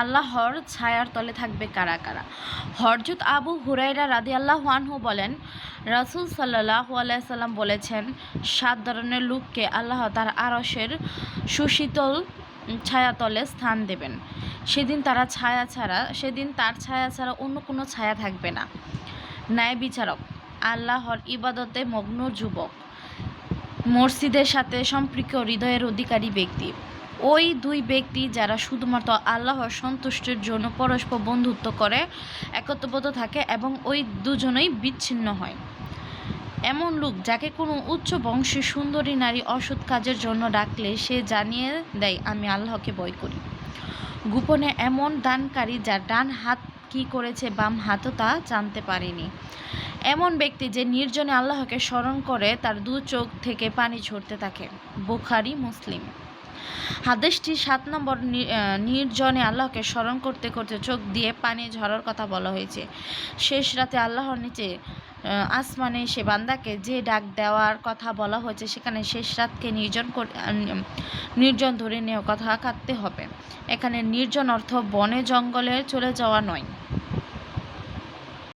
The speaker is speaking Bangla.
আল্লাহর ছায়ার তলে থাকবে কারা কারা? হরজত আবু হুরাইরা রাদি আল্লাহ আনহু বলেন, রাসুল সাল্লাহ আলাইসাল্লাম বলেছেন, সাত ধরনের লোককে আল্লাহ তার আরসের সুশীতল ছায়াতলে স্থান দেবেন। সেদিন তারা ছায়া ছাড়া, সেদিন তার ছায়া ছাড়া অন্য কোনো ছায়া থাকবে না। ন্যায় বিচারক, আল্লাহর ইবাদতে মগ্ন যুবক, মসজিদের সাথে সম্পৃক্ত হৃদয়ের অধিকারী ব্যক্তি। ওই দুই ব্যক্তি যারা শুধুমাত্র আল্লাহর সন্তুষ্টির জন্য পরস্পর বন্ধুত্ব করে, একত্রবদ্ধ থাকে এবং ওই দুজনেই বিচ্ছিন্ন হয়। এমন লোক যাকে কোনো উচ্চ বংশের সুন্দরী নারী অসৎ কাজের জন্য ডাকলে সে জানিয়ে দেয়, আমি আল্লাহকে ভয় করি। গোপনে এমন দানকারী যার ডান হাত কি করেছে, বাম হাতও তা জানতে পারেনি। এমন ব্যক্তি যে নির্জনে আল্লাহকে স্মরণ করে, তার দু চোখ থেকে পানি ঝরতে থাকে। বোখারি, মুসলিম। হাদিসটি সাত নম্বর নির্জনে আল্লাহকে স্মরণ করতে করতে চোখ দিয়ে পানি ঝরার কথা বলা হয়েছে। শেষ রাতে আল্লাহর নিচে আসমানে সে বান্দাকে যে ডাক দেওয়ার কথা বলা হয়েছে, সেখানে শেষ রাতকে নির্জন নির্জন ধরে নেওয়ার কথা কাটতে হবে। এখানে নির্জন অর্থ বনে জঙ্গলে চলে যাওয়া নয়।